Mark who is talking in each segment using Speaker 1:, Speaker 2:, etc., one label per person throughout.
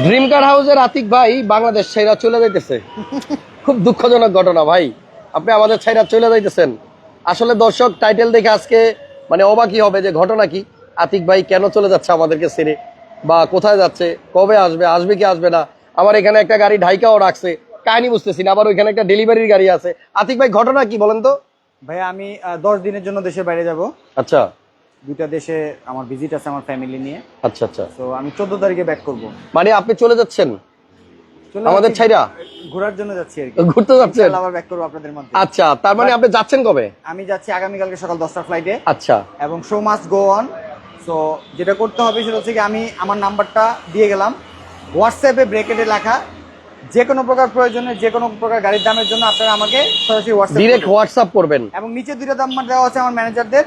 Speaker 1: Dream কার হাউসের আতিক ভাই বাংলাদেশ ছাইরা চলে যাইতেছে। খুব দুঃখজনক ঘটনা ভাই। আপনি আমাদের ছাইরা চলে যাইতেছেন। আসলে দর্শক টাইটেল দেখে আজকে মানে অবাকই হবে যে ঘটনা কি। আতিক ভাই কেন চলে যাচ্ছে আমাদেরকে ছেড়ে? বা কোথায় যাচ্ছে? কবে আসবে? আসবে কি আসবে না? আমার এখানে একটা গাড়ি ঢাইকাও রাখছে। কাহিনি বুঝতেছি না। আবার ওইখানে একটা ডেলিভারির গাড়ি আছে। আতিক ভাই ঘটনা কি বলেন তো?
Speaker 2: ভাইয়া আমি দশ দিনের জন্য দেশের বাইরে যাব।
Speaker 1: আচ্ছা।
Speaker 2: দুইটা দেশে আমার ভিজিট আছে আমার ফ্যামিলি নিয়ে।
Speaker 1: আচ্ছা আচ্ছা।
Speaker 2: তো আমি চোদ্দ তারিখে ব্যাক করব।
Speaker 1: মানে আপনি চলে যাচ্ছেন? আমাদের ছাইরা?
Speaker 2: ঘোরার জন্য যাচ্ছি আর কি।
Speaker 1: ঘুরতে যাচ্ছেন?
Speaker 2: আবার ব্যাক করব আপনাদের মধ্যে।
Speaker 1: আচ্ছা তার মানে আপনি যাচ্ছেন কবে?
Speaker 2: আমি যাচ্ছি আগামীকালকে সকাল দশটা ফ্লাইটে
Speaker 1: আচ্ছা।
Speaker 2: এবং show must go on so যেটা করতে হবে সেটা হচ্ছে কি আমি আমার নাম্বারটা দিয়ে গেলাম। হোয়াটসঅ্যাপে ব্রেকেটে লেখা যে কোনো প্রকার প্রয়োজনে যে কোনো প্রকার গাড়ির দামের জন্য আপনারা আমাকে সরাসরি হোয়াটসঅ্যাপ
Speaker 1: ডিরেক্ট হোয়াটসঅ্যাপ করবেন।
Speaker 2: এবং নিচে দুইটা নাম্বার দেওয়া আছে আমার ম্যানেজারদের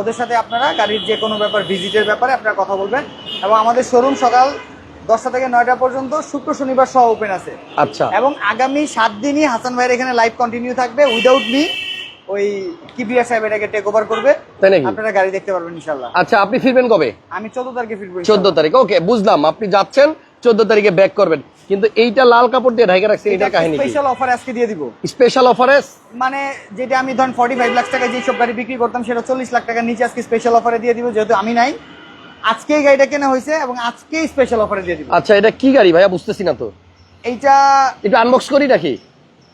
Speaker 2: ওদের সাথে আপনারা গাড়ির যে কোনো ব্যাপার ভিজিটের ব্যাপারে আপনারা কথা বলবেন। এবং আমাদের শোরুম সকাল দশটা থেকে নয়টা পর্যন্ত শুক্র শনিবার সহ ওপেন আছে।
Speaker 1: আচ্ছা।
Speaker 2: এবং আগামী সাত দিনই হাসান ভাইয়ের এখানে লাইভ কন্টিনিউ থাকবে উইদাউট মি ওই কিবিয়া সাহেব এটাকে টেক ওভার করবে। আপনারা গাড়ি দেখতে পারবেন ইনশাল্লাহ
Speaker 1: আচ্ছা আপনি ফিরবেন কবে?
Speaker 2: আমি চোদ্দ তারিখে ফিরবো
Speaker 1: চোদ্দ তারিখ। ওকে বুঝলাম। আপনি যাচ্ছেন চোদ্দ তারিখে ব্যাক করবেন। কিন্তু এইটা লাল কাপড় দিয়ে ঢাকা রাখছে এটার কাহিনী
Speaker 2: স্পেশাল অফার আজকে দিয়ে দিব।
Speaker 1: স্পেশাল অফারে
Speaker 2: মানে যেটা আমি ধরেন ফর্টি ফাইভ লাখ টাকা যেসব গাড়ি বিক্রি করতাম সেটা চল্লিশ লাখ টাকার নিচে আজকে স্পেশাল অফারে দিয়ে দিব যেহেতু আমি নাই। আজকেই গাড়িটা কেনা হয়েছে এবং আজকেই স্পেশাল অফারে দিয়ে দিব।
Speaker 1: আচ্ছা এটা কি গাড়ি ভাইয়া? বুঝতেছি না তো।
Speaker 2: এইটা
Speaker 1: একটু আনবক্স করি নাকি?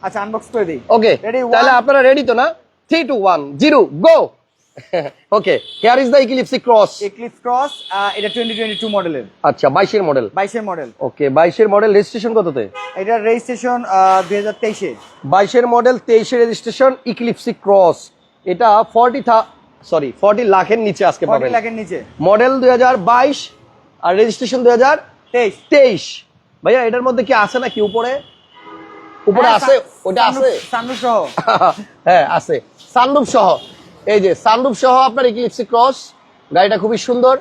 Speaker 2: আচ্ছা আনবক্স করে দিই।
Speaker 1: ওকে তাহলে আপনারা রেডি তো না? Three two one zero go okay here is the Eclipse Cross
Speaker 2: Eclipse Cross এটা টোয়েন্টি টোয়েন্টি টু মডেলের
Speaker 1: আচ্ছা বাইশের মডেল
Speaker 2: বাইশের মডেল
Speaker 1: ওকে বাইশের মডেল রেজিস্ট্রেশন কততে?
Speaker 2: এটার রেজিস্ট্রেশন দুই হাজার তেইশে।
Speaker 1: বাইশের মডেল তেইশের রেজিস্ট্রেশন ইক্লিপসি ক্রস এটা ফর্টি সরি ফর্টি লাখের নিচে আজকে পাবেন।
Speaker 2: লাখের নিচে।
Speaker 1: মডেল দুই হাজার বাইশ আর রেজিস্ট্রেশন দুই হাজার
Speaker 2: তেইশ।
Speaker 1: তেইশ ভাইয়া এটার মধ্যে কি আছে নাকি উপরে? উপরে আছে ওটা আছে।
Speaker 2: সানরুফ সহ।
Speaker 1: হ্যাঁ আছে। সানরুফ সহ। এই যে সানরুফ সহ আপনার ইক্লিপসি ক্রস গাড়িটা খুবই সুন্দর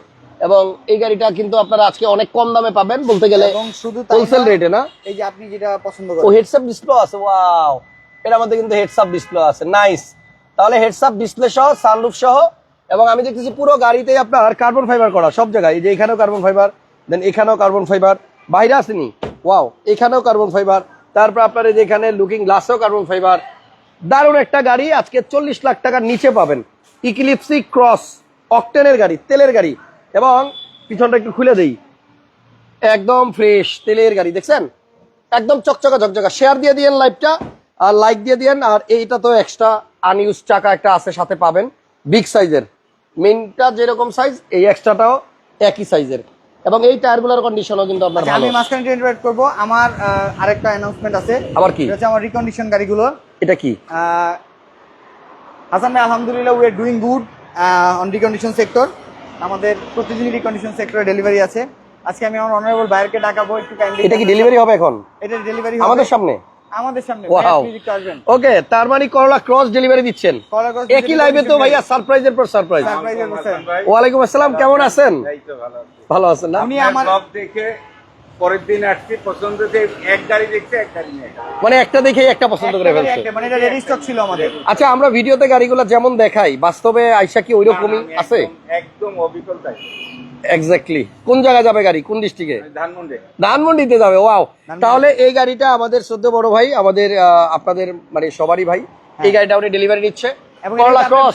Speaker 1: এবং এই গাড়িটা কিন্তু আপনারা আজকে অনেক কম দামে পাবেন বলতে গেলে
Speaker 2: শুধু
Speaker 1: হোলসেল রেটে না?
Speaker 2: এই যে আপনি যেটা পছন্দ করেন।
Speaker 1: ও হেডসআপ ডিসপ্লে আছে ওয়াও এর মধ্যে কিন্তু হেডসআপ ডিসপ্লে আছে নাইস তাহলে হেডসআপ ডিসপ্লে সহ সানরুফ সহ এবং আমি দেখতেছি পুরো গাড়িতেই আপনার কার্বন ফাইবার করা সব জায়গায়। এই যে এখানেও কার্বন ফাইবার দেন এখানেও কার্বন ফাইবার বাইরে আসেনি ওয়াও এখানেও কার্বন ফাইবার তারপর আপনার এই যে এখানে লুকিং গ্লাসেও কার্বন ফাইবার দারুণ একটা গাড়ি আজকে চল্লিশ লাখ টাকার নিচে পাবেন। ইক্লিপসি ক্রস অকটেনের গাড়ি তেলের গাড়ি। এবং পিছনটা একটু খুলে দেই। একদম ফ্রেশ তেলের গাড়ি দেখছেন? একদম চকচকা ঝকঝকা। শেয়ার দিয়ে দিয়েন লাইভটা আর লাইক দিয়ে দিয়েন আর এইটা তো এক্সট্রা আনইউজ চাকা একটা আছে সাথে পাবেন। বিগ সাইজের মেনটা যেরকম সাইজ এই এক্সট্রাটাও একই সাইজের এবং এই টায়ারগুলোর কন্ডিশনও কিন্তু আপনার
Speaker 2: আচ্ছা, আমি মাঝখানে ইন্টারভেট করব আমার আরেকটা অ্যানাউন্সমেন্ট আছে।
Speaker 1: আবার কি?
Speaker 2: এটা হচ্ছে আমার রিকন্ডিশন গাড়িগুলো
Speaker 1: এটা কি?
Speaker 2: আহ, হাসান ভাই আলহামদুলিল্লাহ we are doing good on recondition sector আমাদের প্রতিদিন রিকন্ডিশন সেক্টরে ডেলিভারি আছে। আজকে আমি আমার অনারেবল বাইরকে ডাকাবো একটু কাইন্ডলি
Speaker 1: এটা কি ডেলিভারি হবে এখন?
Speaker 2: এটা ডেলিভারি
Speaker 1: আমাদের সামনে?
Speaker 2: আমাদের সামনে
Speaker 1: ওকে তার মানে করলা ক্রস ডেলিভারি দিচ্ছেন। একই লাইভে তো ভাইয়া সারপ্রাইজের পর সারপ্রাইজ ওয়ালাইকুম আসসালাম কেমন আছেন?
Speaker 3: এই তো ভালো আছি।
Speaker 1: ভালো আছেন না?
Speaker 2: উনি
Speaker 3: আমার
Speaker 2: আমার
Speaker 3: দেখে পরের দিন আসছি পছন্দ এক গাড়ি দেখছে এক গাড়ি নেই।
Speaker 1: মানে একটা দেখেই একটা পছন্দ করে ফেলছে।
Speaker 2: মানে এটা রেডি স্টক ছিল আমাদের।
Speaker 1: আচ্ছা আমরা ভিডিওতে গাড়িগুলো যেমন দেখাই বাস্তবে আইসা কি ওইরকমই আছে?
Speaker 3: একদম- অবিকল তাই
Speaker 1: এক্স্যাক্টলি কোন জায়গায় যাবে গাড়ি? কোন ডিস্ট্রিক্টে
Speaker 3: ধানমন্ডি।
Speaker 1: ধানমন্ডিতে যাবে ওয়াও তাহলে এই গাড়িটা আমাদের সদ্য বড় ভাই আমাদের আপনাদের মানে সবারই ভাই এই গাড়িটা উনি ডেলিভারি নিচ্ছে।
Speaker 2: এবং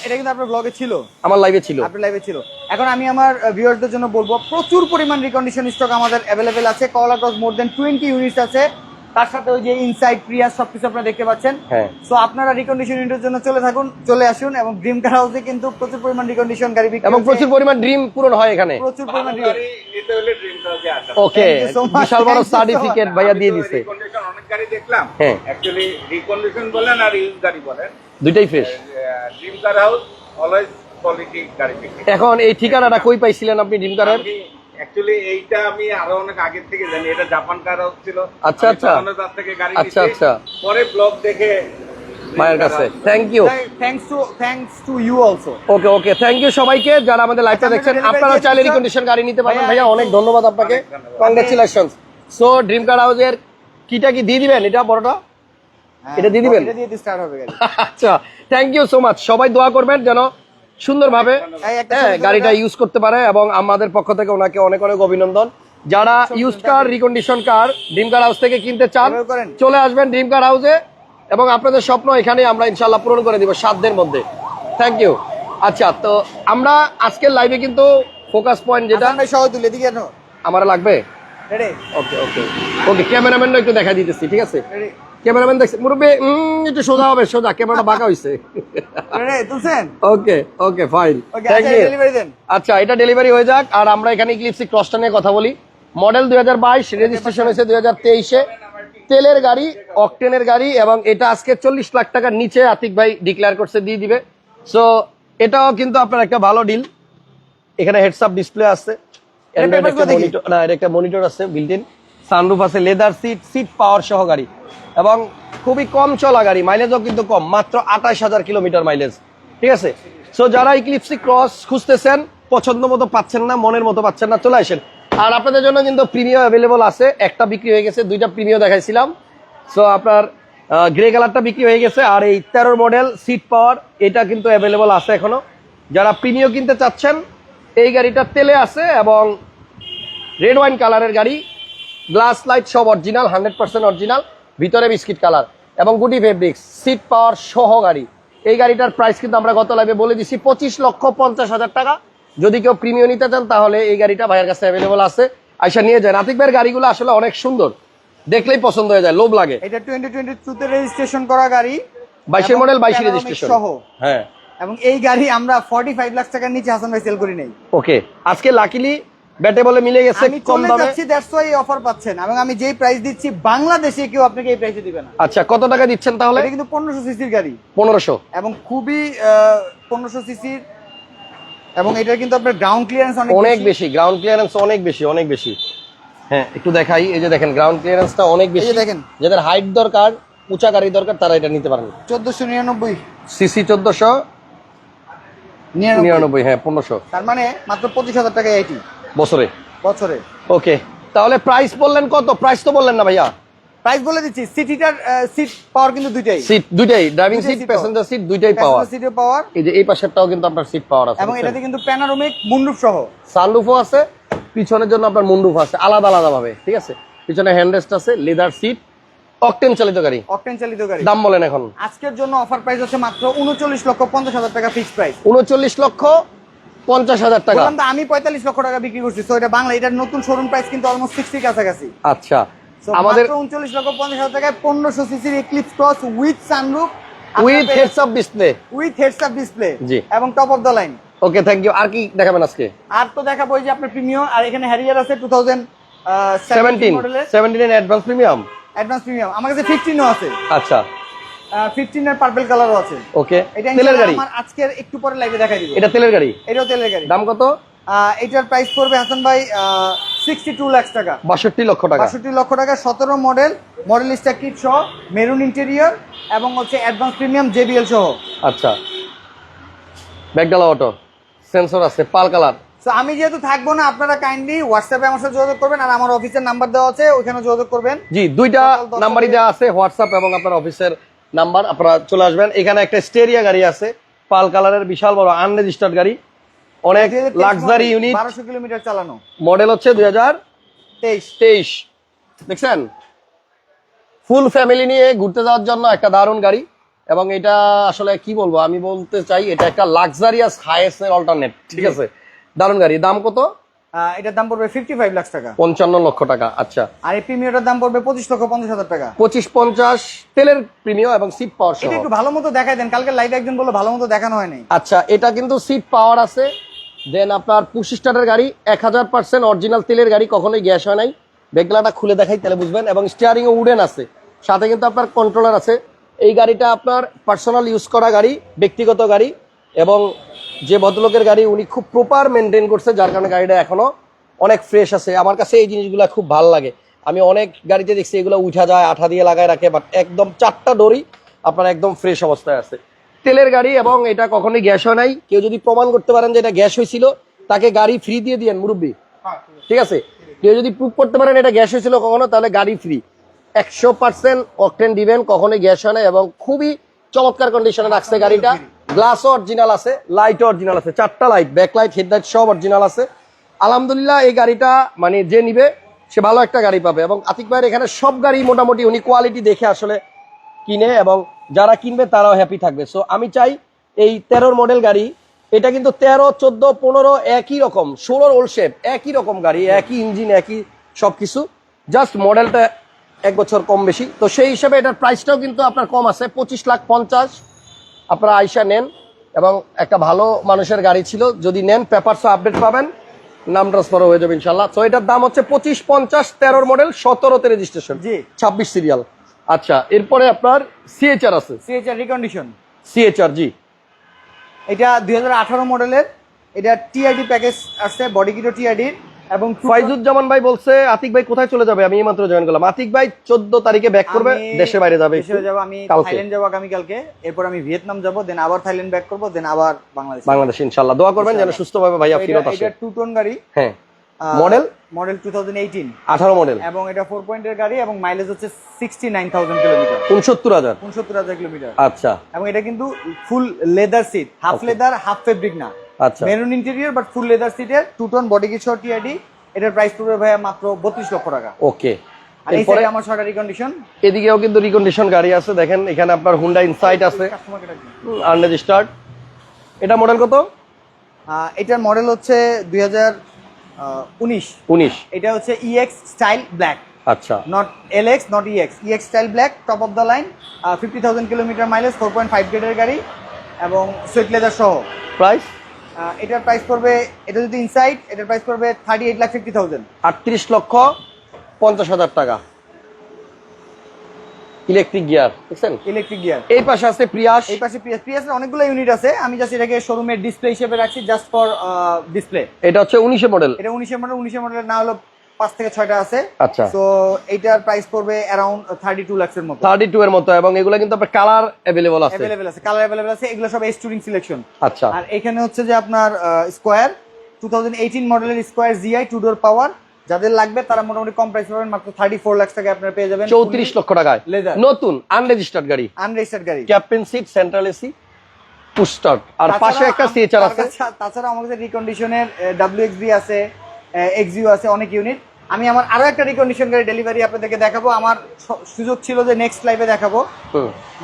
Speaker 2: এটা কিন্তু আপনার- ব্লগে ছিল।
Speaker 1: আমার লাইভে ছিল।
Speaker 2: আপনার লাইভে ছিল। এখন আমি আমার ভিউয়ারদের জন্য বলব প্রচুর পরিমাণ রিকন্ডিশন স্টক আমাদের অ্যাভেলেবেল আছে। কলা cross more than twenty unit আছে। তার সাথে ওই যে ইনসাইড প্রিয়াস সবকিছু আপনারা দেখতে পাচ্ছেন।
Speaker 1: হ্যাঁ।
Speaker 2: সো আপনারা রিকন্ডিশন ইউনিটের জন্য চলে থাকুন চলে আসুন এবং ড্রিম কার হাউসে কিন্তু প্রচুর পরিমাণ রিকন্ডিশন গাড়ি বিক্রি
Speaker 1: এবং প্রচুর পরিমাণ ড্রিম পূরণ হয় এখানে।
Speaker 2: প্রচুর পরিমাণ
Speaker 3: গাড়ি নিতে হলে ড্রিম কারকে আসা।
Speaker 1: ওকে বিশাল বড়. সার্টিফিকেট ভাইয়া দিয়ে দিছে।
Speaker 3: রিকন্ডিশন অনেক গাড়ি দেখলাম।
Speaker 1: হ্যাঁ।
Speaker 3: অ্যাকচুয়ালি রিকন্ডিশন বলেন আর ইউজ গাড়ি বলেন।
Speaker 1: দুইটাই fresh
Speaker 3: Dream Car House always quality গাড়ি
Speaker 1: এখন এই ঠিকানাটা কই পাইছিলেন আপনি ড্রিম কারের
Speaker 3: অ্যাকচুয়ালি এইটা আমি আরও অনেক আগের থেকে জানি। এটা জাপান কার ছিল।
Speaker 1: আচ্ছা, আচ্ছা।
Speaker 3: তার থেকে গাড়ি
Speaker 1: আচ্ছা, আচ্ছা।
Speaker 3: পরে ব্লগ দেখে
Speaker 1: মায়ের কাছে। Thank you
Speaker 2: thanks to thanks to you also
Speaker 1: okay okay thank you সবাইকে যারা আমাদের লাইভটা
Speaker 2: আচ্ছা,
Speaker 1: দেখছেন। আপনারা চাইলে রিকন্ডিশন গাড়ি নিতে পারবেন।
Speaker 2: ভাইয়া,
Speaker 1: অনেক ধন্যবাদ আপনাকে। কংগ্রেচুলেশন সো ড্রিম কার হাউসের কিটা কি দিয়ে দিবেন? এটা বড়টা? এটা দিয়ে দিবেন?
Speaker 2: এটা দিয়ে গাড়ি।
Speaker 1: আচ্ছা। থ্যাংক ইউ সো মাচ সবাই দোয়া করবেন যেন সুন্দরভাবে হ্যাঁ গাড়িটা ইউজ করতে পারে এবং আমাদের পক্ষ থেকে ওনাকে অনেক অনেক অভিনন্দন। যারা use car recondition car Dream Car House থেকে কিনতে চান চলে আসবেন ড্রিম কার হাউসে এবং আপনাদের স্বপ্ন এখানে আমরা ইনশাল্লাহ পূরণ করে দিব সাতদের মধ্যে। থ্যাংক ইউ আচ্ছা তো আমরা আজকের লাইভে কিন্তু ফোকাস পয়েন্ট যেটা
Speaker 2: হাসান তুলে দিকে
Speaker 1: আমার লাগবে? ওকে ওকে ওকে ক্যামেরাম্যান একটু দেখা দিতেছি ঠিক আছে?
Speaker 2: রেডি
Speaker 1: ক্যামেরাম্যান দেখছে মুরব্বী একটু সোজা হবে সোজা ক্যামেরাটা বাঁকা
Speaker 2: হয়েছে
Speaker 1: ওকে ওকে ফাইন
Speaker 2: আচ্ছা
Speaker 1: আচ্টা এটা ডেলিভারি হয়ে যাক আর আমরা এখানে ইক্লিপসি ক্রসটা নিয়ে কথা বলি। মডেল দুই হাজার বাইশ রেজিস্ট্রেশন হয়েছে দুই তেলের গাড়ি অকটেনের গাড়ি এবং এটা আজকে চল্লিশ লাখ টাকার নিচে আতিক ভাই ডিক্লেয়ার করছে দিয়ে দিবে। সো এটাও কিন্তু আপনার একটা ভালো ডিল এখানে হেডসআপ ডিসপ্লে আছে। না একটা মনিটর আছে বিল্ট ইন সানরুফ আছে লেদার সিট সিট পাওয়ার সহ গাড়ি। এবং খুবই কম চলা গাড়ি মাইলেজও কিন্তু কম, মাত্র আঠাশ হাজার কিলোমিটার মাইলেজ ঠিক আছে? সো যারা ইক্লিপসি ক্রস খুঁজতেছেন, পছন্দ মতো পাচ্ছেন না, মনের মতো পাচ্ছেন না, চলে আসেন। আর আপনাদের জন্য কিন্তু প্রিমিয়াম অ্যাভেলেবল আছে, একটা বিক্রি হয়ে গেছে, দুইটা প্রিমিয়াম দেখাইছিলাম। সো আপনার গ্রে কালারটা বিক্রি হয়ে গেছে, আর এই তেরোর মডেল সিট পাওয়ার এটা কিন্তু অ্যাভেলেবল আছে এখনও। যারা প্রিমিয়াম কিনতে চাচ্ছেন, এই গাড়িটা তেলে আছে এবং রেড ওয়াইন কালারের গাড়ি গ্লাস লাইট সব অরিজিনাল হান্ড্রেড পার্সেন্ট অরিজিনাল ভিতরে বিস্কিট কালার এবং গুটি ফেব্রিক্স সিট পাওয়ার সহ গাড়ি। এই গাড়িটার প্রাইস কিন্তু আমরা গত লাইভে বলে দিছি পঁচিশ লক্ষ পঞ্চাশ হাজার টাকা। যদি কেউ প্রিমিয়াম নিতে চান তাহলে এই গাড়িটা ভাইয়ের কাছে অ্যাভেলেবল আছে। আইসা নিয়ে যায় নাতিক ভাইয়ের গাড়িগুলো আসলে অনেক সুন্দর। দেখলেই পছন্দ হয়ে যায় লোভ লাগে।
Speaker 2: এটা টোয়েন্টি টোয়েন্টি টুতে রেজিস্ট্রেশন করা গাড়ি।
Speaker 1: বাইশের মডেল বাইশে রেজিস্ট্রেশন
Speaker 2: সহ।
Speaker 1: হ্যাঁ।
Speaker 2: এবং এই গাড়ি আমরা ফর্টি ফাইভ লাখ টাকার নিচে হাসান ভাই সেল করি নাই।
Speaker 1: ওকে আজকে লাকিলি ব্যাটে বলে মিলে গেছে কম দামে।
Speaker 2: যাচ্ছি দ্যাটস ওয়াই অফার পাচ্ছেন। এবং আমি যেই প্রাইস দিচ্ছি বাংলাদেশে কেউ আপনাকে এই প্রাইসে দিবে না।
Speaker 1: আচ্ছা কত টাকা দিচ্ছেন তাহলে?
Speaker 2: এটা কিন্তু পনেরোশো সিসির গাড়ি।
Speaker 1: পনেরোশো।
Speaker 2: এবং খুবই পনেরোশো সিসির এবং এটা কিন্তু আপনার গ্রাউন্ড ক্লিয়ারেন্স অনেক
Speaker 1: অনেক বেশি। গ্রাউন্ড ক্লিয়ারেন্স অনেক বেশি অনেক বেশি। হ্যাঁ একটু দেখাই এই যে দেখেন গ্রাউন্ড ক্লিয়ারেন্সটা অনেক বেশি।
Speaker 2: এই দেখেন।
Speaker 1: যাদের হাইট দরকার উঁচা গাড়ি দরকার তারা এটা নিতে পারেন।
Speaker 2: চোদ্দশো নিরানব্বই।
Speaker 1: সিসি চোদ্দশো।
Speaker 2: নিরানব্বই।
Speaker 1: নিরানব্বই হ্যাঁ পনেরোশো।
Speaker 2: তার মানে মাত্র পঁচিশ হাজার টাকা আইটি
Speaker 1: বছরে?
Speaker 2: বছরে।
Speaker 1: ওকে তাহলে প্রাইস বললেন কত? প্রাইস তো বললেন না ভাইয়া।
Speaker 2: প্রাইস বলে দিচ্ছি সিটিটার সিট পাওয়ার কিন্তু দুইটাই।
Speaker 1: সিট দুইটাই ড্রাইভিং সিট প্যাসেঞ্জার সিট দুইটাই পাওয়ার
Speaker 2: সিটের পাওয়ার
Speaker 1: এই যে এই পাশেরটাও কিন্তু আপনার সিট পাওয়ার আছে
Speaker 2: এবং এটাতে কিন্তু প্যানারোমিক মুন্ডুপ সহ।
Speaker 1: সানরুফও আছে পিছনের জন্য আপনার মুন্ডুফ আছে আলাদা আলাদা ভাবে ঠিক আছে? পিছনে হ্যান্ডরেস্ট আছে লেদার সিট অকটেন চালিত গাড়ি।
Speaker 2: অকটেন চালিত গাড়ি।
Speaker 1: দাম বলেন এখন।
Speaker 2: আজকের জন্য অফার প্রাইস হচ্ছে মাত্র উনচল্লিশ লক্ষ পঞ্চাশ হাজার টাকা ফিক্স প্রাইস
Speaker 1: উনচল্লিশ লক্ষ পঞ্চাশ হাজার টাকা।
Speaker 2: আমি পঁয়তাল্লিশ লক্ষ টাকা বিক্রি করছি তো এটা বাংলা এটার নতুন শোরুম প্রাইস কিন্তু অলমোস্ট সিক্সটির কাছাকাছি।
Speaker 1: আচ্ছা। আমাদের
Speaker 2: উনচল্লিশ লক্ষ পঞ্চাশ হাজার টাকায় পনেরোশো সিসির Eclipse Cross with sunroof
Speaker 1: with heads of display
Speaker 2: with heads up display
Speaker 1: জি।
Speaker 2: এবং top of the line
Speaker 1: okay thank you আর কি দেখাবেন আজকে?
Speaker 2: আর তো দেখাবো যে আপনার প্রিমিয়াম আর এখানে হ্যারিয়ার আছে two thousand
Speaker 1: seventeen seventeen advance premium
Speaker 2: advance premium আমার কাছে ফিফটিনও আছে।
Speaker 1: আচ্ছা।
Speaker 2: ফিফটিন এর পার্পল কালারও আছে।
Speaker 1: ওকে
Speaker 2: এটা
Speaker 1: তেলের গাড়ি?
Speaker 2: আমার আজকের একটু পরে লাইভে দেখাই দিব।
Speaker 1: এটা তেলের গাড়ি?
Speaker 2: এটাও তেলের গাড়ি।
Speaker 1: দাম কত?
Speaker 2: এটার প্রাইস পড়বে হাসান ভাই সিক্সটি টু লাখ টাকা।
Speaker 1: বাষট্টি লক্ষ টাকা।
Speaker 2: বাষট্টি লক্ষ টাকা সতেরো মডেল মডেল কিট সহ মেরুন ইন্টেরিয়র এবং হচ্ছে অ্যাডভান্স প্রিমিয়াম জেবিএল সহ।
Speaker 1: আচ্ছা। ব্যাগডালা অটো সেন্সর আছে পাল কালার।
Speaker 2: তো আমি যেহেতু থাকব না আপনারা কাইন্ডলি হোয়াটসঅ্যাপে আমার সাথে যোগাযোগ করবেন আর আমার অফিসের নাম্বার দেওয়া আছে ওইখানে যোগাযোগ করবেন।
Speaker 1: জি দুইটা নাম্বারই দেওয়া আছে হোয়াটসঅ্যাপ এবং আপনার অফিসের নাম্বার আপনারা চলে আসবেন। এখানে একটা স্টেরিয়া গাড়ি আছে পাল কালারের বিশাল বড় আনরেজিস্টার্ড গাড়ি। অনেক লাক্সারি ইউনিট
Speaker 2: বারোশো কিলোমিটার চালানো।
Speaker 1: মডেল হচ্ছে দুই হাজার
Speaker 2: তেইশ।
Speaker 1: তেইশ। দেখছেন? ফুল ফ্যামিলি নিয়ে ঘুরতে যাওয়ার জন্য একটা দারুণ গাড়ি। এবং এটা আসলে কি বলব আমি বলতে চাই এটা একটা লাক্সারিয়াস হাইয়েস্ট এর অল্টারনেট ঠিক আছে? দারুণ গাড়ি। দাম কত?
Speaker 2: এটার দাম পড়বে ফিফটি ফাইভ লাখ টাকা।
Speaker 1: পঞ্চান্ন লক্ষ টাকা আচ্ছা।
Speaker 2: আর এই প্রিমিয়ারটার দাম পড়বে পঁচিশ লক্ষ পঞ্চাশ হাজার টাকা।
Speaker 1: পঁচিশ পঞ্চাশ তেলের প্রিমিয়াম এবং সিট পাওয়ার
Speaker 2: এটা একটু ভালো মতো দেখাই দেন কালকে লাইভ একজন বলল ভালো মতো দেখানো হয়নি
Speaker 1: আচ্ছা এটা কিন্তু সিট পাওয়ার আছে। দেন আপনার পুশ স্টারের গাড়ি এক হাজার পার্সেন্ট অরিজিনাল তেলের গাড়ি কখনোই গ্যাস হয় নাই। বেগলাটা খুলে দেখাই তাহলে বুঝবেন। এবং স্টিয়ারিং ও উডেন আছে। সাথে কিন্তু আপনার কন্ট্রোলার আছে। এই গাড়িটা আপনার পার্সোনাল ইউজ করা গাড়ি ব্যক্তিগত গাড়ি এবং যে ভদ্রলোকের গাড়ি উনি খুব প্রপার মেনটেন করছে যার কারণে গাড়িটা এখনও অনেক ফ্রেশ আছে। আমার কাছে এই জিনিসগুলো খুব ভালো লাগে। আমি অনেক গাড়িতে দেখছি এগুলো উঠা যায় আঠা দিয়ে লাগায় রাখে বাট একদম চারটা ডোরি আপনার একদম ফ্রেশ অবস্থায় আছে। তেলের গাড়ি এবং এটা কখনোই গ্যাস হয় নাই। কেউ যদি প্রমাণ করতে পারেন যে এটা গ্যাস হয়েছিল তাকে গাড়ি ফ্রি দিয়ে দিয়েন মুরব্বী। ঠিক আছে। কেউ যদি প্রুভ করতে পারেন এটা গ্যাস হয়েছিল কখনো তাহলে গাড়ি ফ্রি একশো পার্সেন্ট অকটেন দিবেন কখনোই গ্যাস হয় না এবং খুবই চমৎকার কন্ডিশনে রাখছে গাড়িটা। গ্লাসও অরিজিনাল আছে লাইটও অরিজিনাল আছে, চারটা লাইট ব্যাক লাইট হেডলাইট সব অরিজিনাল আছে। আলহামদুলিল্লাহ, এই গাড়িটা মানে যে নিবে, সে ভালো একটা গাড়ি পাবে এবং আতিক ভাইয়ের এখানে সব গাড়ি মোটামুটি উনি কোয়ালিটি দেখে আসলে কিনে এবং যারা কিনবে তারাও হ্যাপি থাকবে। সো আমি চাই এই তেরোর মডেল গাড়ি, এটা কিন্তু তেরো, চোদ্দ, পনেরো একই রকম, ষোলোর ওল্ড শেপ একই রকম গাড়ি, একই ইঞ্জিন একই সবকিছু। জাস্ট মডেলটা এক বছর কম বেশি। তো সেই হিসেবে এটার প্রাইসটাও কিন্তু আপনার কম আছে, পঁচিশ লাখ পঞ্চাশ। আপনারা আইসা নেন এবং একটা ভালো মানুষের গাড়ি ছিল। যদি নেন পেপারসও আপডেট পাবেন নাম ট্রান্সফার হয়ে যাবে ইনশাল্লাহ তো এটার দাম হচ্ছে পঁচিশ পঞ্চাশ তেরোর মডেল সতেরোতে রেজিস্ট্রেশন
Speaker 2: জি।
Speaker 1: ছাব্বিশ সিরিয়াল আচ্ছা এরপরে আপনার সিএচআর আছে।
Speaker 2: সিএচআর রিকন্ডিশন
Speaker 1: সিএচআর জি।
Speaker 2: এটা দু হাজার আঠারো মডেলের এটা টিআইডি প্যাকেজ আছে বডি কিটো টিআরডির এবং
Speaker 1: ফাইজুজ্জামান ভাই বলছে আতিক ভাই কোথায় চলে যাবে? আমি এইমাত্র জয়েন করলাম। আতিক ভাই চোদ্দ তারিখে ব্যাক করবে দেশের বাইরে যাবে
Speaker 2: দেশে যাব আমি
Speaker 1: কালকে।
Speaker 2: থাইল্যান্ড যাব আগামীকালকে। এরপর আমি ভিয়েতনাম যাব দেন আবার থাইল্যান্ড ব্যাক করব দেন আবার বাংলাদেশ
Speaker 1: বাংলাদেশ ইনশাল্লাহ দোয়া করবেন যেন সুস্থভাবে ভাইয়া ফিরত আসে।
Speaker 2: এটা টু টোন গাড়ি।
Speaker 1: হ্যাঁ। Model?
Speaker 2: Model two thousand eighteen
Speaker 1: আঠারো মডেল
Speaker 2: এবং এটা ফোর পয়েন্টের গাড়ি এবং মাইলেজ হচ্ছে সিক্সটি নাইন থাউজেন্ড কিলোমিটার
Speaker 1: উনসত্তর হাজার।
Speaker 2: উনসত্তর হাজার কিলোমিটার
Speaker 1: আচ্ছা।
Speaker 2: এবং এটা কিন্তু full leather seat half leather half fabric না।
Speaker 1: আচ্ছা।
Speaker 2: Maroon interior but full leather সিটের two tone body kit short TRD এটার প্রাইস পড়বে ভাইয়া মাত্র বত্রিশ লক্ষ টাকা।
Speaker 1: ওকে
Speaker 2: আর এই
Speaker 1: এরপরে
Speaker 2: আমার শর্টারি কন্ডিশন
Speaker 1: এদিকেও কিন্তু রিকন্ডিশন গাড়ি আছে দেখেন এখানে আপনার হুন্ডা ইনসাইট আছে। আনরেজিস্টার্ড এটা মডেল কত?
Speaker 2: এটার মডেল হচ্ছে দুই হাজার উনিশ।
Speaker 1: উনিশ।
Speaker 2: এটা হচ্ছে ইএক্স স্টাইল ব্ল্যাক
Speaker 1: আচ্ছা।
Speaker 2: Not L X not EX EX style black top of the line fifty thousand kilometre mileage four point five গ্রেডের গাড়ি এবং সুইট লেদার সহ।
Speaker 1: প্রাইস
Speaker 2: এটার প্রাইস পড়বে এটা যদি ইনসাইড এটার প্রাইস পড়বে thirty eight lakh fifty thousand
Speaker 1: আটত্রিশ লক্ষ পঞ্চাশ হাজার টাকা। ইলেকট্রিক গিয়ার দেখছেন?
Speaker 2: ইলেকট্রিক গিয়ার
Speaker 1: এই পাশে আছে প্রিয়াস
Speaker 2: এই পাশে প্রিয়াস প্রিয়াসের এর অনেকগুলো ইউনিট আছে। আমি জাস্ট এটাকে শোরুমের ডিসপ্লে হিসেবে রাখছি জাস্ট ফর ডিসপ্লে
Speaker 1: এটা হচ্ছে উনিশে মডেল
Speaker 2: এটা উনিশে মডেল উনিশে মডেলের না হলো পাঁচ থেকে ছয়টা আছে।
Speaker 1: আচ্ছা।
Speaker 2: তো এইটার প্রাইস পড়বে অ্যারাউন্ড থার্টি টু লাখসের মতো।
Speaker 1: থার্টি টু এর মতো এবং এগুলো কিন্তু আপনার কালার অ্যাভেলেবল আছে।
Speaker 2: অ্যাভেলেবেল আছে কালার অ্যাভেলেবেল আছে এগুলো সব স্টুডিং সিলেকশন
Speaker 1: আচ্ছা।
Speaker 2: আর এখানে হচ্ছে যে আপনার স্কোয়ার টু থাউজেন্ড এইটিন মডেলের Squire GI two door power যাদের লাগবে তারা মোটামুটি কম প্রাইস পাবেন মাত্র থার্টি ফোর লাখ টাকা আপনারা পেয়ে যাবেন।
Speaker 1: চৌত্রিশ লক্ষ টাকায়। নতুন আনরেজিস্টার্ড গাড়ি।
Speaker 2: আনরেজিস্টার্ড গাড়ি।
Speaker 1: ক্যাপ্টেন সিট সেন্ট্রাল এসি পুস্টার আর পাশে একটা সিএচআর আছে।
Speaker 2: তাছাড়া আমাদের রিকন্ডিশনের ডাব্লিউ এক্সবি আছে এক্সিও আছে অনেক ইউনিট আমি আমার আরও একটা রিকন্ডিশন গাড়ি ডেলিভারি আপনাদেরকে দেখাবো। আমার সুযোগ ছিল যে নেক্সট লাইভে দেখাবো।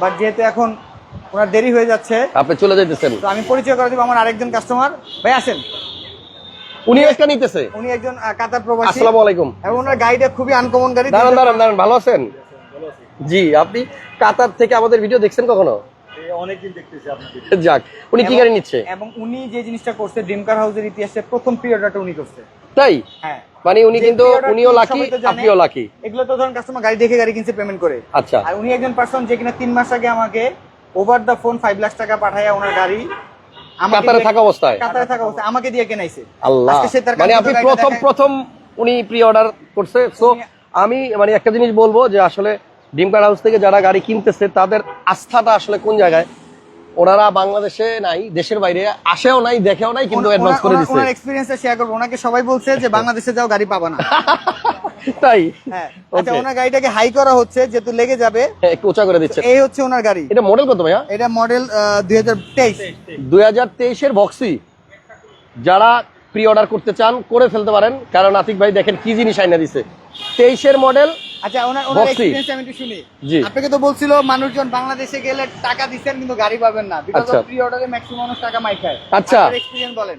Speaker 2: বাট যেহেতু এখন ওনার দেরি হয়ে যাচ্ছে
Speaker 1: আপনি চলে যাইতেছেন।
Speaker 2: তো আমি পরিচয় করে দেবো আমার আরেকজন কাস্টমার ভাই আসেন।
Speaker 1: উনি একটা নিতেছে।
Speaker 2: উনি একজন কাতার প্রবাসী।
Speaker 1: আসসালামু আলাইকুম।
Speaker 2: এবং ওনার গাড়িটা খুবই আনকমন গাড়ি।
Speaker 1: দাঁড়ান দাঁড়ান দাঁড়ান ভালো আছেন? জি আপনি কাতার থেকে আমাদের ভিডিও দেখছেন কখনো?
Speaker 3: অনেকদিন দেখতেছি আপনাদের।
Speaker 1: যাক উনি কি গাড়ি নিচ্ছে?
Speaker 2: এবং উনি যে জিনিসটা করছে ড্রিম কার হাউসের ইতিহাসে প্রথম পিরিয়ডটা উনি করছে।
Speaker 1: তাই?
Speaker 2: হ্যাঁ।
Speaker 1: মানে উনি কিন্তু উনিও লাকি আপনিও লাকি
Speaker 2: এগুলো তো ধরুন কাস্টমার গাড়ি দেখে গাড়ি কিনছে পেমেন্ট করে।
Speaker 1: আচ্ছা।
Speaker 2: আর উনি একজন পার্সন যে কিনা তিন মাস আগে আমাকে over the phone five lakh টাকা পাঠায় ওনার গাড়ি
Speaker 1: কাতারে থাকা অবস্থায়?
Speaker 2: কাতারে থাকা অবস্থায় আমাকে দিয়ে কেনাইছে
Speaker 1: আল্লাহ। মানে আপনি প্রথম প্রথম উনি প্রি অর্ডার করছে সো আমি মানে একটা জিনিস বলব যে আসলে ডিম কার হাউস থেকে যারা গাড়ি কিনতেছে তাদের আস্থাটা আসলে কোন জায়গায়? ওনারা বাংলাদেশে নাই দেশের বাইরে আসেও নাই দেখেও নাই কিন্তু
Speaker 2: ওনার-
Speaker 1: অ্যাডভান্স করে
Speaker 2: ওনার-
Speaker 1: দিচ্ছে
Speaker 2: ওনার এক্সপিরিয়েন্সটা শেয়ার করব। ওনাকে সবাই বলছে যে বাংলাদেশে যাও গাড়ি পাবা না।
Speaker 1: তাই?
Speaker 2: হ্যাঁ। আচ্ছা ওনার গাড়িটাকে হাই করা হচ্ছে যেহেতু লেগে যাবে।
Speaker 1: হ্যাঁ, একটু উঁচা করে দিচ্ছে।
Speaker 2: এই হচ্ছে ওনার গাড়ি।
Speaker 1: এটা মডেল কত ভাইয়া?
Speaker 2: এটা মডেল
Speaker 1: বক্সি যারা প্রি অর্ডার করতে চান করে ফেলতে পারেন। কারণ আতিক ভাই দেখেন কি জিনিস আইনা দিছে। তেইশের মডেল
Speaker 2: আচ্ছা ওনার ওনার এক্সপেরিয়েন্স আমি একটু শুনি। আপনাকে তো বলছিল মানুষজন বাংলাদেশে গেলে টাকা দিচ্ছেন কিন্তু গাড়ি পাবেন না। বিকজ। অফ প্রি অর্ডারে ম্যাক্সিমাম মানুষ টাকা মাই খায়।
Speaker 1: আচ্ছা।
Speaker 2: এক্সপিরিয়েন্স বলেন।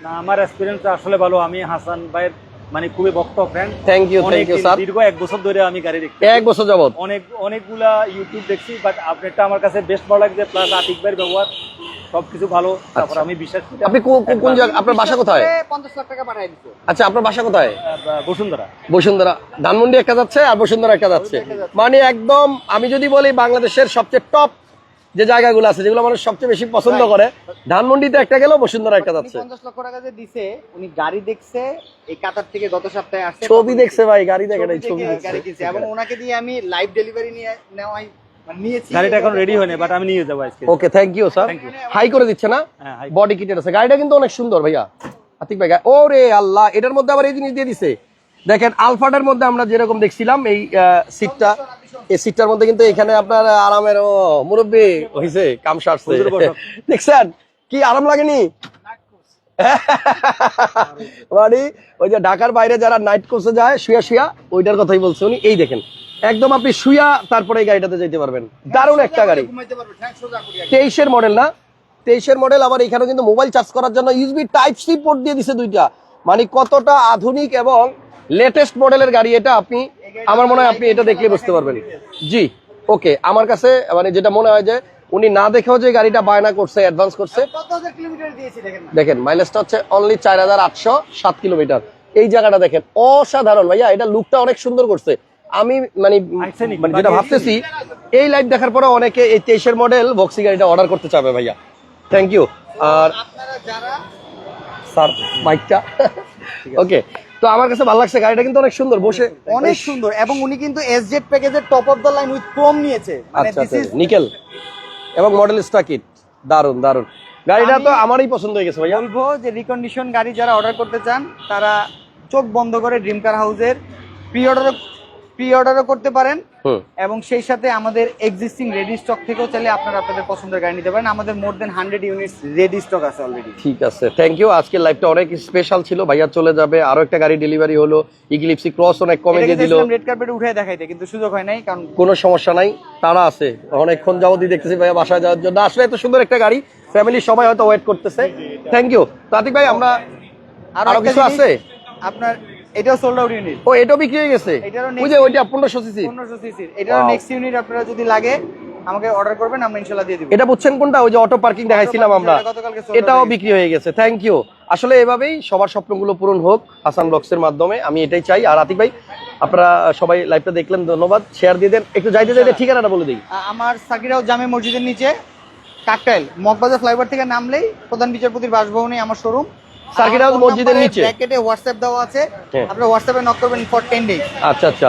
Speaker 4: না আমার এক্সপিরিয়েন্স আসলে ভালো। আমি হাসান ভাইয়ের মানে খুবই ভক্ত friend
Speaker 1: Thank you, thank you, sir.
Speaker 4: দীর্ঘ এক বছর ধরে আমি গাড়ি দেখছি
Speaker 1: এক বছর যাবত
Speaker 4: অনেক অনেকগুলা ইউটিউব দেখছি বাট আপনারটা আমার কাছে বেস্ট ভালো লাগছে প্লাস আতিক ভাইয়ের ব্যবহার সবকিছু ভালো। তারপর আমি বিশ্বাস করি
Speaker 1: আপনি কোন- জায়গা আপনার বাসা কোথায়?
Speaker 2: পঞ্চাশ লাখ টাকা পাঠাই দিচ্ছে
Speaker 1: আচ্ছা আপনার বাসা কোথায়?
Speaker 4: বসুন্ধরা।
Speaker 1: বসুন্ধরা। ধানমন্ডি একটা যাচ্ছে আর বসুন্ধরা একটা যাচ্ছে। মানে একদম আমি যদি বলি বাংলাদেশের সবচেয়ে টপ যে জায়গাগুলো আছে যেগুলো মানুষ সবচেয়ে বেশি পছন্দ করে ধানমন্ডিতে একটা গেল বসুন্ধরা একটা যাচ্ছে।
Speaker 2: পঞ্চাশ লক্ষ টাকা যে দিছে উনি গাড়ি দেখছে এই কাতার থেকে গত সপ্তাহে আসছে
Speaker 1: ছবি দেখছে ভাই গাড়ি দেখে নাই
Speaker 2: ছবি
Speaker 1: দেখছে।
Speaker 2: এবং ওনাকে দিয়ে আমি লাইভ ডেলিভারি নিয়ে নেওয়াই মানে
Speaker 4: গাড়িটা এখন রেডি হয়নি বাট আমি নিয়ে যাব আজকে।
Speaker 1: Okay thank you sir hi করে দিচ্ছে না?
Speaker 4: হ্যাঁ,
Speaker 1: বডি কিটের আছে। গাড়িটা কিন্তু অনেক সুন্দর ভাইয়া। আতিক ভাই ওরে আল্লাহ এটার মধ্যে আবার এই জিনিস দিয়ে দিছে। দেখেন আলফাটার মধ্যে আমরা যেরকম দেখছিলাম এই সিটটা এই সিটটার মধ্যে কিন্তু এখানে আপনার আরামের ও মুরব্বী হইছে কাম সারছে। দেখছেন? কি আরাম লাগেনি? মানে ওই যে ঢাকার বাইরে যারা নাইট কোর্সে যায় শুয়া শুয়া ওইটার কথাই বলছে উনি। এই দেখেন একদম আপনি শুয়া তারপরে এই গাড়িটাতে যেতে পারবেন। দারুণ একটা গাড়ি। তেইশের মডেল না? তেইশের মডেল আবার এখানে কিন্তু মোবাইল চার্জ করার জন্য ইউএসবি টাইপ সি পোর্ট দিয়ে দিছে দুইটা। মানে কতটা আধুনিক এবং লেটেস্ট মডেলের গাড়ি এটা আপনি আমার মনে হয় আপনি এটা দেখলে বুঝতে পারবেন। জি ওকে আমার কাছে মানে যেটা মনে হয় যে উনি না দেখেও যে গাড়িটা বায়না করছে অ্যাডভান্স করছে।
Speaker 2: দেখেন
Speaker 1: মাইলেজটা হচ্ছে অনলি চার হাজার আটশো সাত কিলোমিটার। এই জায়গাটা দেখেন অসাধারণ। ভাইয়া এটা লুকটা অনেক সুন্দর করছে। আমি মানে মানে যেটা ভাবতেছি এই লাইভ দেখার পরে অনেকে এই তেইশের মডেল বক্সি গাড়িটা অর্ডার করতে চাবে ভাইয়া। থ্যাংক ইউ আর স্যার মাইকটা ওকে তো আমার কাছে ভালো লাগছে গাড়িটা কিন্তু অনেক সুন্দর বসে
Speaker 2: অনেক সুন্দর এবং উনি কিন্তু এসজেড প্যাকেজের top of the line with chrome নিয়েছে। মানে
Speaker 1: আচ্ছা নিকেল এবং মডেল স্টাকিট দারুণ দারুণ গাড়িটা তো আমারই পছন্দ হয়ে গেছে ভাই
Speaker 2: বলব যে রিকন্ডিশন গাড়ি যারা অর্ডার করতে চান তারা চোখ বন্ধ করে ড্রিম কার হাউসের প্রি অর্ডারও প্রি অর্ডারও করতে পারেন। এবং সেই সাথে আমাদের এক্সিস্টিং রেডি স্টক থেকেও চাইলে আপনারা আপনাদের পছন্দের গাড়ি নিতে পারেন। আমাদের more than hundred units ready stock আছে অলরেডি
Speaker 1: ঠিক আছে। থ্যাংক ইউ আজকের লাইভটা অনেক স্পেশাল ছিল। ভাইয়া চলে যাবে। আরও একটা গাড়ি ডেলিভারি হলো। ইগলিপসি ক্রস অনেক কমে দিয়ে দিল।
Speaker 2: রেড কার্পেট উঠে দেখাইতে কিন্তু সুযোগ হয় নাই কারণ
Speaker 1: কোনো সমস্যা নাই। তারা আছে। অনেকক্ষণ যাবতই দেখতেছি ভাইয়া বাসায় যাওয়ার জন্য। আসলে এত সুন্দর একটা গাড়ি। ফ্যামিলির সবাই হয়তো ওয়েট করতেছে। থ্যাংক ইউ তাতিক ভাই আমরা
Speaker 2: আরও
Speaker 1: কিছু আছে?
Speaker 2: আপনার এটাও সোল্ড আউট ইউনিট
Speaker 1: ও এটাও বিক্রি হয়ে গেছে? ওই যে ওইটা পনেরোশো সিসি
Speaker 2: পনেরোশো সিসির এটারও নেক্সট ইউনিট আপনারা যদি লাগে আমাকে অর্ডার করবেন আমরা ইনশাল্লাহ দিয়ে দিব।
Speaker 1: এটা বুঝছেন কোনটা? ওই যে অটো পার্কিং দেখাইছিলাম আমরা। এটাও বিক্রি হয়ে গেছে। থ্যাংক ইউ আসলে এভাবেই সবার স্বপ্নগুলো পূরণ হোক হাসান ব্লগসের মাধ্যমে। আমি এটাই চাই। আর আতিক ভাই আপনারা সবাই লাইভটা দেখলেন। ধন্যবাদ। শেয়ার দিয়ে দেন। একটু যাইতে যাইতে ঠিকানাটা বলে দিই।
Speaker 2: আমার সাকিরাও জামে মসজিদের নিচে কাকটাইল। মগবাজার ফ্লাইওভার থেকে নামলেই প্রধান বিচারপতির বাসভবনে আমার শোরুম
Speaker 1: সার্কিট হাউস মসজিদের নিচে?
Speaker 2: ব্র্যাকেটে হোয়াটসঅ্যাপ দেওয়া আছে।
Speaker 1: হ্যাঁ।
Speaker 2: আপনারা হোয়াটসঅ্যাপে নক করবেন ফর 10 ডেজ
Speaker 1: আচ্ছা আচ্ছা।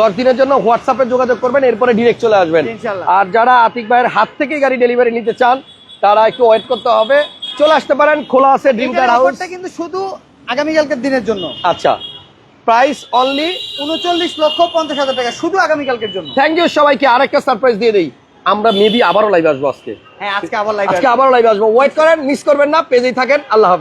Speaker 1: দশ দিনের জন্য হোয়াটসঅ্যাপে যোগাযোগ করবেন এরপরে ডিরেক্ট চলে আসবেন। আর যারা আতিক ভাইয়ের হাত থেকে গাড়ি ডেলিভারি নিতে চান তারা একটু ওয়েট করতে হবে। চলে আসতে পারেন খোলা আছে ড্রিম কার হাউস
Speaker 2: কিন্তু শুধু আগামীকালকের দিনের জন্য।
Speaker 1: আচ্ছা। প্রাইস অনলি
Speaker 2: উনচল্লিশ লক্ষ পঞ্চাশ হাজার টাকা শুধু আগামীকালকের জন্য।
Speaker 1: থ্যাংক ইউ সবাইকে। আরেকটা সারপ্রাইজ দিয়ে দেই। আমরা মেবি আবারও লাইভ আসব আজকে।
Speaker 2: হ্যাঁ আজকে আবার লাইভ
Speaker 1: আজকে আবারও লাইভ আসব। ওয়েট করেন মিস করবেন না পেজেই থাকেন। আল্লাহ হাফেজ।